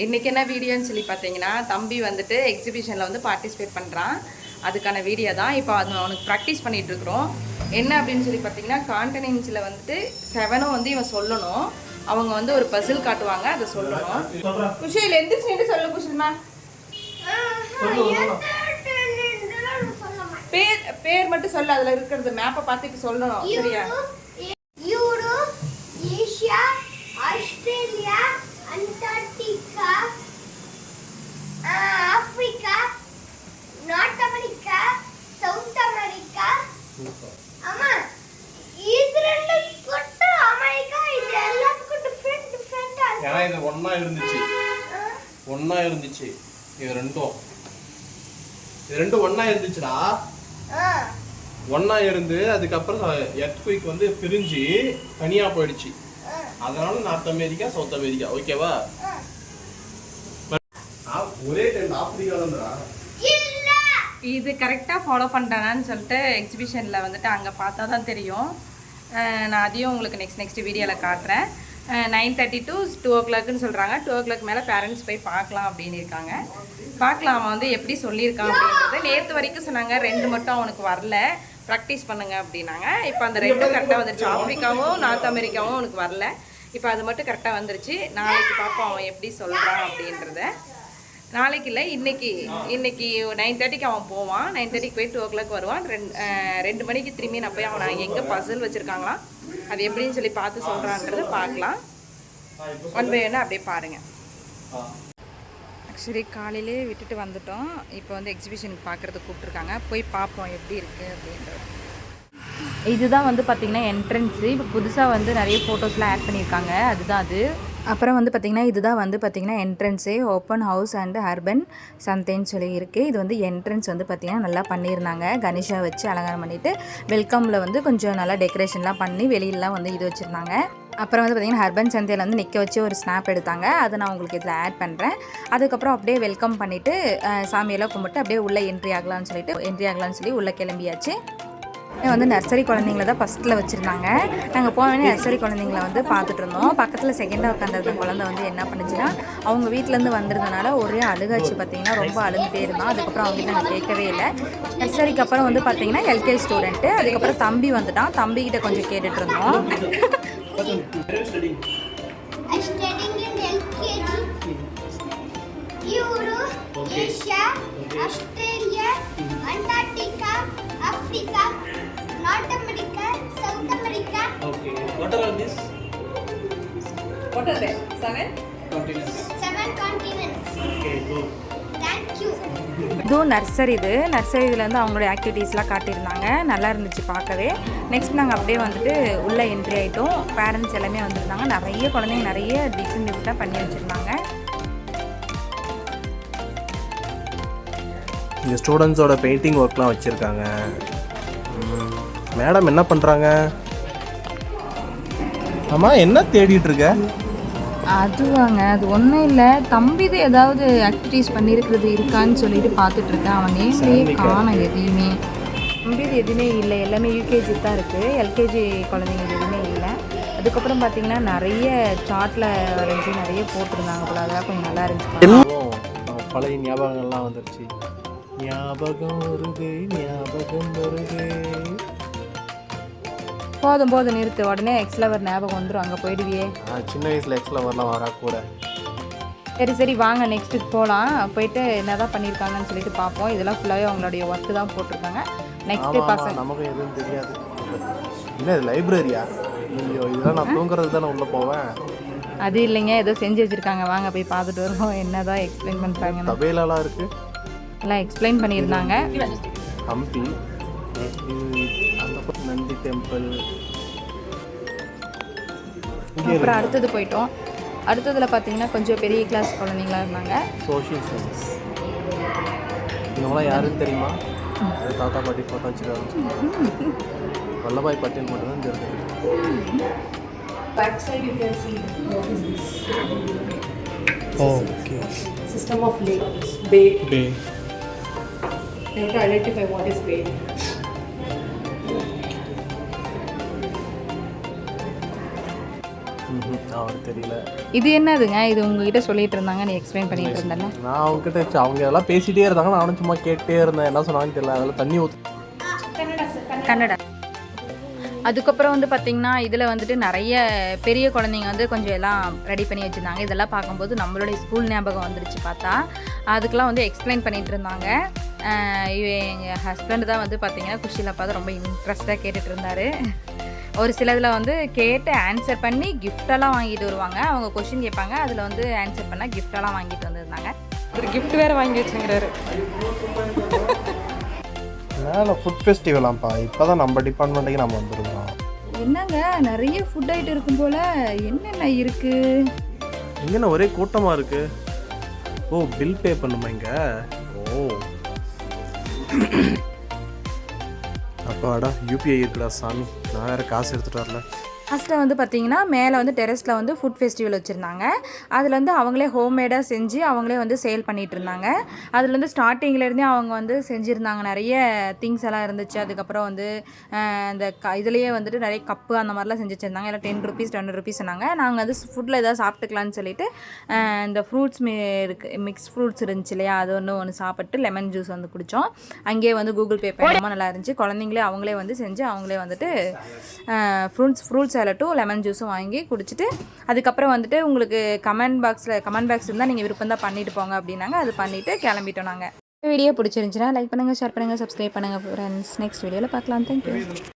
இன்றைக்கி என்ன வீடியோன்னு சொல்லி பார்த்தீங்கன்னா தம்பி வந்துட்டு எக்ஸிபிஷனில் வந்து பார்ட்டிசிபேட் பண்ணுறான் அதுக்கான வீடியோ தான். இப்போ அது அவனுக்கு ப்ராக்டிஸ் பண்ணிகிட்டு இருக்கிறோம். என்ன அப்படின்னு சொல்லி பார்த்தீங்கன்னா கான்டனன்ஸில் வந்துட்டு செவனும் வந்து இவன் சொல்லணும். அவங்க வந்து ஒரு பசில் காட்டுவாங்க அதை சொல்லணும். குஷில் எந்திரிச்சு சொல்லு குஷில்மா பேர் பேர் மட்டும் சொல்லு. அதில் இருக்கிறது மேப்பை பார்த்துட்டு சொல்லணும் சரியா Europe Asia Australia Antarctica Africa North America South America ஆமா இது ரெண்டு கொட்டு அமெரிக்கா இது எல்லாத்துக்கும் டிஃப்ரெண்ட் டிஃப்ரெண்டா ஏன்னா ஒன்றா இருந்துச்சு. ஒன்னா இருந்துச்சு. இது ரெண்டும். இது ரெண்டும் ஒன்னா இருந்துச்சுடா. ஒன்னா இருந்து அதுக்கப்புறம் எர்த்குயிக் வந்து பிரிஞ்சு தனியா போயிடுச்சு. அதனால நார்த் அமெரிக்கா சவுத் அமெரிக்கா ஓகேவா ஒரே டைம் ஆப்பிரிக்காலன்றா இது கரெக்டாக ஃபாலோ பண்ணுறானான்னு சொல்லிட்டு எக்ஸிபிஷனில் வந்துட்டு அங்கே பார்த்தா தான் தெரியும் நான் அதையும் உங்களுக்கு நெக்ஸ்ட் நெக்ஸ்ட் வீடியோவில் காட்டுறேன். நைன் தேர்ட்டி டு டூ ஓ கிளாக்னு சொல்கிறாங்க டூ ஓ கிளாக் மேலே பேரண்ட்ஸ் போய் பார்க்கலாம் அப்படின்னு இருக்காங்க. பார்க்கலாம் அவன் வந்து எப்படி சொல்லியிருக்கான் அப்படின்றது. நேற்று வரைக்கும் சொன்னாங்க ரெண்டு மட்டும் அவனுக்கு வரல. ப்ராக்டிஸ் பண்ணுங்க அப்படின்னாங்க. இப்போ அந்த ரெண்டும் கரெக்டாக வந்துருச்சு. ஆப்பிரிக்காவும் நார்த் அமெரிக்காவும் அவனுக்கு வரல. இப்போ அது மட்டும் கரெக்டாக வந்துருச்சு. நாளைக்கு பார்ப்போம் அவன் எப்படி சொல்கிறான் அப்படின்றத. நாளைக்கு இல்லை இன்னைக்கு. இன்னைக்கு நைன் தேர்ட்டிக்கு அவன் போவான். நைன் தேர்ட்டிக்கு போய் டூ ஓ கிளாக் வருவான். ரெண்டு ரெண்டு மணிக்கு திரும்பி நான் போய் அவனை எங்கே பசில் வச்சுருக்காங்களாம் அது எப்படின்னு சொல்லி பார்த்து சொல்கிறாங்கிறத பார்க்கலாம். ஒன் பை ஒன்று அப்படியே பாருங்கள் ஆக்சுவலி காலையிலே விட்டுட்டு வந்துட்டோம். இப்போ வந்து எக்ஸிபிஷனுக்கு பார்க்குறதுக்கு கூப்பிட்ருக்காங்க போய் பார்ப்போம் எப்படி இருக்குது அப்படின்றது. இதுதான் வந்து பார்த்திங்கன்னா என்ட்ரன்ஸு இப்போ புதுசாக வந்து நிறைய ஃபோட்டோஸ்லாம் ஆட் பண்ணியிருக்காங்க. அதுதான் அது. அப்புறம் வந்து பார்த்திங்கன்னா இதுதான் வந்து பார்த்திங்கன்னா என்ட்ரன்ஸே ஓப்பன் ஹவுஸ் அண்ட் அர்பன் சந்தைன்னு சொல்லி இருக்குது இது வந்து என்ட்ரன்ஸ் வந்து பார்த்திங்கன்னா நல்லா பண்ணியிருந்தாங்க. கணேஷா வச்சு அலங்காரம் பண்ணிவிட்டு வெல்கமில் வந்து கொஞ்சம் நல்லா டெக்கரேஷன்லாம் பண்ணி வெளியிலலாம் வந்து இது வச்சுருந்தாங்க. அப்புறம் வந்து பார்த்திங்கன்னா ஹர்பன் சந்தையில் வந்து நிற்க வச்சு ஒரு ஸ்னாப் எடுத்தாங்க. அதை நான் உங்களுக்கு இதில் ஆட் பண்ணுறேன் அதுக்கப்புறம் அப்படியே வெல்கம் பண்ணிவிட்டு சாமியெல்லாம் கும்பிட்டு அப்படியே உள்ளே என்ட்ரி ஆகலாம்னு சொல்லிட்டு என்ட்ரி ஆகலாம்னு சொல்லி உள்ளே கிளம்பியாச்சு. வந்து நர்சரி குழந்தைங்கள தான் ஃபஸ்ட்டில் வச்சுருந்தாங்க. நாங்கள் போனோடனே நர்சரி குழந்தைங்கள வந்து பார்த்துட்டு இருந்தோம். பக்கத்தில் செகண்டாக உட்காந்துருந்த குழந்தை வந்து என்ன பண்ணுச்சுன்னா அவங்க வீட்டிலேருந்து வந்திருந்தனால ஒரே அழுகாச்சு பார்த்தீங்கன்னா ரொம்ப அழுதுகிட்டே இருந்தான் அதுக்கப்புறம் அவங்க நாங்கள் நான் கேட்கவே இல்லை. நர்சரிக்கு அப்புறம் வந்து பார்த்தீங்கன்னா எல்கேஜி ஸ்டூடெண்ட்டு அதுக்கப்புறம் தம்பி வந்துட்டான். தம்பிக்கிட்ட கொஞ்சம் கேட்டுட்டு இருந்தோம். Asia, Australia, Antarctica, Africa, North America, South America, okay what are all this seven continents seven continents. Okay go Thank you. இதுவும் நர்சரி இது. நர்சரி இதில் வந்து அவங்களுடைய ஆக்டிவிட்டீஸ்லாம் காட்டியிருந்தாங்க. நல்லா இருந்துச்சு பார்க்கவே. நெக்ஸ்ட் நாங்கள் அப்படியே வந்துட்டு உள்ளே என்ட்ரி ஆகிட்டோம் பேரண்ட்ஸ் எல்லாமே வந்திருந்தாங்க. நிறைய குழந்தைங்க நிறைய டிஃப்ரெண்ட் டிஃப்ரெண்ட்டாக பண்ணி வச்சுருந்தாங்க. இங்கே ஸ்டூடெண்ட்ஸோட பெயிண்டிங் ஒர்க்லாம் வச்சுருக்காங்க. மேடம் என்ன பண்ணுறாங்க ஆமா என்ன தேடிட்டு இருக்க? அதுவாங்க அது ஒன்றும் இல்லை. தம்பிது ஏதாவது ஆக்டிவிட்டீஸ் பண்ணியிருக்கிறது இருக்கான்னு சொல்லிட்டு பார்த்துட்டு இருக்கேன். அவன் நேம்லேயே காணும் எதையுமே. தம்பிது எதுவுமே இல்லை. எல்லாமே யூகேஜி தான் இருக்குது எல்கேஜி குழந்தைங்க எதுவுமே இல்லை. அதுக்கப்புறம் பார்த்தீங்கன்னா நிறைய சார்ட்டில் வரைஞ்சி நிறைய போட்டிருந்தாங்க போல. அதெல்லாம் கொஞ்சம் நல்லா இருந்துச்சு பழைய ஞாபகங்கள்லாம் வந்துருச்சு. ஞாபகம் வருது ஞாபகம் வருது. போதும் போதும் நிறுத்து உடனே எக்ஸ்லவர் ஞாபகம் வந்துடும் அங்கே போயிடுவியே. சின்ன வயசுல எக்ஸ்ல வரலாம் வரா கூட. சரி சரி வாங்க நெக்ஸ்ட்டுக்கு போகலாம் போயிட்டு என்ன தான் பண்ணியிருக்காங்கன்னு சொல்லிட்டு பார்ப்போம். இதெல்லாம் ஃபுல்லாகவே அவங்களுடைய ஒர்க்கு தான் போட்டிருக்காங்க. நெக்ஸ்ட்டு ஆமா, பசங்க நமக்கு எதுவும் தெரியாது. என்ன இது லைப்ரரியா ஐயோ இதெல்லாம் நான் தூங்குறது தானே உள்ள போவேன். அது இல்லைங்க ஏதோ செஞ்சு வச்சுருக்காங்க. வாங்க போய் பார்த்துட்டு வருவோம். என்ன தான் எக்ஸ்பிளைன் பண்ணுறாங்கன்னு தபேலாலாம் இருக்கு. எல்லாம் எக்ஸ்பிளைன் பண்ணியிருந்தாங்க. ஹம்பி நந்தி டெம்பிள் அப்புறம் அடுத்தது போயிட்டோம். அடுத்ததில் பார்த்தீங்கன்னா கொஞ்சம் பெரிய கிளாஸ் குழந்தைங்களா இருந்தாங்க. சோஷியல் சயின்ஸ் இவங்களாம் யாருன்னு தெரியுமா? தாத்தா பாட்டி ஃபோட்டோ வச்சுருக்காங்க. வல்லபாய் பட்டேல் மட்டும் தான் தெரிஞ்சது okay system of lakes, bay. Bay They have to identify தெரியல. இது என்னதுங்க? இது உங்ககிட்ட சொல்லிட்டு இருந்தாங்க நீ எக்ஸ்பிளைன் பண்ணிட்டு இருந்தல நான் அவங்ககிட்ட அவங்க எல்லாம் பேசிட்டே இருந்தாங்க நானும் சும்மா கேட்டே இருந்தேன். என்ன சொன்னாங்கன்னு தெரியல. அதில் தண்ணி ஊற்று கன்னடா அதுக்கப்புறம் வந்து பார்த்திங்கன்னா இதில் வந்துட்டு நிறைய பெரிய குழந்தைங்க வந்து கொஞ்சம் எல்லாம் ரெடி பண்ணி வச்சுருந்தாங்க. இதெல்லாம் பார்க்கும்போது நம்மளுடைய ஸ்கூல் ஞாபகம் வந்துருச்சு பார்த்தா. அதுக்கெலாம் வந்து எக்ஸ்பிளைன் பண்ணிகிட்டு இருந்தாங்க. எங்கள் ஹஸ்பண்ட் தான் வந்து பார்த்திங்கன்னா குஷியில் பார்த்து ரொம்ப இன்ட்ரெஸ்ட்டாக கேட்டுட்டு இருந்தார். ஒரு சிலதில் வந்து கேட்டு ஆன்சர் பண்ணி கிஃப்டெல்லாம் வாங்கிட்டு வருவாங்க. அவங்க கொஷின் கேட்பாங்க. அதில் வந்து ஆன்சர் பண்ணால் கிஃப்டெல்லாம் வாங்கிட்டு வந்திருந்தாங்க. ஒரு கிஃப்ட் வேறு வாங்கி வச்சுங்கிறாரு மேலே ஃபுட் ஃபெஸ்டிவலாம்ப்பா இப்போ தான் நம்ம டிபார்ட்மெண்ட்டுக்கு நம்ம வந்துருக்கோம். என்னங்க? நிறைய ஃபுட் ஐட்டம் இருக்கும் போல். என்னென்ன இருக்குது இங்கே ஒரே கூட்டமாக இருக்கு? ஓ பில் பே பண்ணுமா இங்கே? ஓ. அப்பாடா யூபிஐ இருக்குடா சாமி. நான் வேறு காசு எடுத்துகிட்டு வரல. ஃபஸ்ட்டு வந்து பார்த்தீங்கன்னா மேலே வந்து டெரஸில் வந்து ஃபுட் ஃபெஸ்டிவல் வச்சுருந்தாங்க. அதில் வந்து அவங்களே ஹோம்மேடாக செஞ்சு அவங்களே வந்து சேல் பண்ணிகிட்டு இருந்தாங்க. அதில் வந்து ஸ்டார்டிங்லேருந்தே அவங்க வந்து செஞ்சுருந்தாங்க. நிறைய திங்ஸ் எல்லாம் இருந்துச்சு. அதுக்கப்புறம் வந்து இந்த க இதுலேயே வந்துட்டு நிறைய கப்பு அந்த மாதிரிலாம் செஞ்சு வச்சுருந்தாங்க. எல்லாம் டென் ருபீஸ் டுவெண்ட்டி ருபீஸ் சொன்னாங்க. நாங்கள் வந்து ஃபுட்டில் ஏதாவது சாப்பிட்டுக்கலான்னு சொல்லிட்டு இந்த ஃப்ரூட்ஸ் மி இருக்கு மிக்ஸ் ஃப்ரூட்ஸ் இருந்துச்சு இல்லையா? அது ஒன்று ஒன்று சாப்பிட்டு லெமன் ஜூஸ் வந்து குடித்தோம் அங்கேயே வந்து கூகுள் பே பண்ணாமல் நல்லா இருந்துச்சு. குழந்தைங்களே அவங்களே வந்து செஞ்சு அவங்களே வந்துட்டு ஃப்ரூட்ஸ் ஃப்ரூட்ஸ் ஃப்ரூட் சேலட்டும் லெமன் ஜூஸும் வாங்கி குடிச்சிட்டு அதுக்கப்புறம் வந்துட்டு உங்களுக்கு கமெண்ட் பாக்ஸில் கமெண்ட் பாக்ஸ் இருந்தால் நீங்கள் விருப்பம் தான் பண்ணிட்டு போங்க அப்படின்னாங்க. அது பண்ணிவிட்டு கிளம்பிட்டோம் நாங்கள் வீடியோ பிடிச்சிருந்துச்சுன்னா லைக் பண்ணுங்கள் ஷேர் பண்ணுங்கள் சப்ஸ்கிரைப் பண்ணுங்கள் ஃப்ரெண்ட்ஸ் நெக்ஸ்ட் வீடியோவில் பார்க்கலாம். தேங்க்யூ